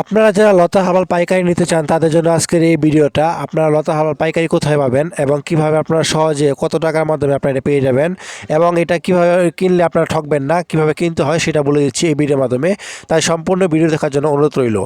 আপনারা যারা লতা হাবাল পাইকারি নিতে চান, তাদের জন্য আজকের এই ভিডিওটা, আপনারা লতা হাবাল পাইকারি কোথায় পাবেন এবং কীভাবে আপনারা সহজে কত টাকার মাধ্যমে আপনারা এটা পেয়ে যাবেন এবং এটা কীভাবে কিনলে আপনারা ঠকবেন না, কীভাবে কিনতে হয় সেটা বলে দিচ্ছি এই ভিডিওর মাধ্যমে। তাই সম্পূর্ণ ভিডিও দেখার জন্য অনুরোধ রইল।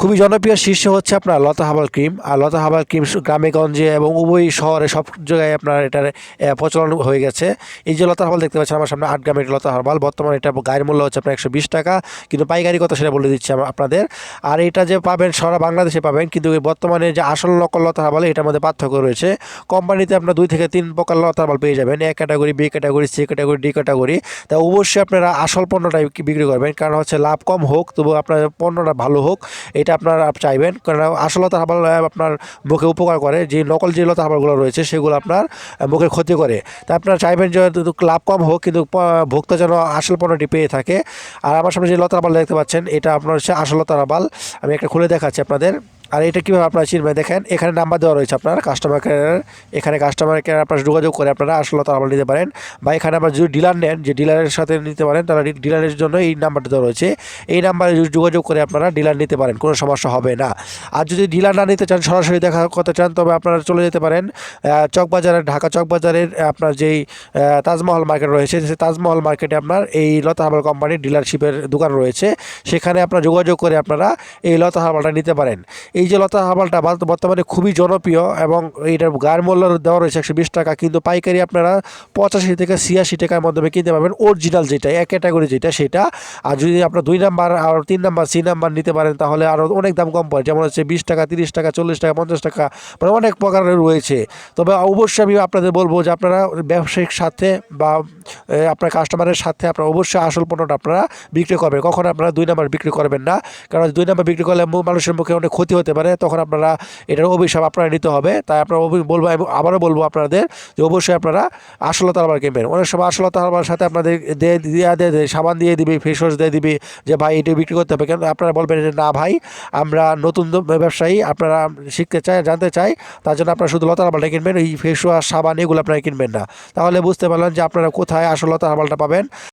খুবই জনপ্রিয় শীর্ষে হচ্ছে আপনার লতা হাবাল ক্রিম। আর লতা হাবাল ক্রিম গ্রামেগঞ্জে এবং উভয় শহরে সব জায়গায় আপনার এটার প্রচলন হয়ে গেছে। এই যে লতা হাবাল দেখতে পাচ্ছেন, আমার সামনে আট গ্রামের লতা হাবাল। বর্তমানে এটা গায়ের মূল্য হচ্ছে আপনার একশো বিশ টাকা। কিন্তু পাইকারি কথা সেটা বলে দিচ্ছি আপনাদের। আর এটা যে পাবেন, সারা বাংলাদেশে পাবেন। কিন্তু বর্তমানে যে আসল নকল লতা হাবাল এটার মধ্যে পার্থক্য রয়েছে। কোম্পানিতে আপনার দুই থেকে তিন প্রকার লতা হাবাল পেয়ে যাবেন। A category, B category, C category, D category. তা অবশ্যই আপনারা আসল পণ্যটাই কি- বিক্রি করবেন। কারণ হচ্ছে লাভ কম হোক তবু আপনার পণ্যটা ভালো হোক। এটা আপনারা আপনার চাইবেন। কারণ আসল লতা হাবাল আপনার মুখে উপকার করে। যে নকল যে লতা হাবালগুলো রয়েছে, সেগুলো আপনার মুখে ক্ষতি করে। তা আপনারা চাইবেন যে লাভ কম হোক, কিন্তু ভোক্তা যেন আসল পণ্যটি পেয়ে থাকে। আর আমার সামনে যে লতা দেখতে পাচ্ছেন, এটা আপনার হচ্ছে আসল লতা হাবাল আমি একটা খুলে দেখাচ্ছি আপনাদের। আর এটা কীভাবে আপনারা চিনবেন? দেখেন, এখানে নাম্বার দেওয়া রয়েছে আপনার কাস্টমার কেয়ারের এখানে কাস্টমার কেয়ার আপনারা যোগাযোগ করে আপনারা আসলে তারা নিতে পারেন। বা এখানে আপনার যদি ডিলার নেন, যে ডিলারের সাথে নিতে পারেন তারা ডিলারের জন্য এই নাম্বারটা দেওয়া রয়েছে। এই নাম্বারে যোগাযোগ করে আপনারা ডিলার নিতে পারেন, কোনো সমস্যা হবে না। আর যদি ডিলার না নিতে চান, সরাসরি দেখা করতে চান, তবে আপনারা চলে যেতে পারেন চকবাজারের, ঢাকা চকবাজারের আপনার যেই তাজমহল মার্কেট রয়েছে, সেই তাজমহল মার্কেটে আপনার এই লতা হার্বাল কোম্পানির ডিলারশিপের দোকান রয়েছে। সেখানে আপনারা যোগাযোগ করে আপনারা এই লতা হার্বালটা নিতে পারেন। এই যে লতা হাবালটা বর্তমানে খুবই জনপ্রিয় এবং এটার গায়ের মূল্য দেওয়া রয়েছে একশো বিশ টাকা। কিন্তু পাইকারি আপনারা পঁচাশি থেকে ছিয়াশি টাকার মাধ্যমে কিনতে পারবেন অরিজিনাল যেটা, এক ক্যাটাগরি যেটা, সেটা। আর যদি আপনার দুই নাম্বার আর তিন নাম্বার, সি নাম্বার নিতে পারেন, তাহলে আরও অনেক দাম কম পড়ে। যেমন হচ্ছে বিশ টাকা, তিরিশ টাকা, চল্লিশ টাকা, পঞ্চাশ টাকা মানে অনেক প্রকারের রয়েছে। তবে অবশ্যই আমি আপনাদের বলব যে আপনারা ব্যবসায়িক সাথে বা আপনার কাস্টমারের সাথে আপনারা অবশ্যই আসল পণ্যটা আপনারা বিক্রি করবেন। কখন আপনারা দুই নাম্বার বিক্রি করবেন না। কারণ দুই নাম্বার বিক্রি করলে মানুষের মুখে অনেক ক্ষতি হতে পারে, তখন আপনারা এটার অভিশাপ আপনারা নিতে হবে। তাই আপনারা বলব আমি আবারও বলব আপনাদের যে অবশ্যই আপনারা আসলতা হারবার কিনবেন। অনেক সময় আসলতা হারবার সাথে আপনাদের দিয়ে দিয়ে দিয়ে সাবান দিয়ে দিবে ফেস ওয়াশ দিয়ে দিবে যে, ভাই, এটা বিক্রি করতে হবে। কেন আপনারা বলবেন যে, না ভাই, আমরা নতুন ব্যবসায়ী, আপনারা শিখতে চাই, জানতে চাই, তার জন্য আপনারা শুধু লতা হারবালটা কিনবেন এই ফেস ওয়াশ সাবান এগুলো আপনারা কিনবেন না। তাহলে বুঝতে পারলেন যে, আপনারা কোথায় আসল লতা হারবালটা পাবেন।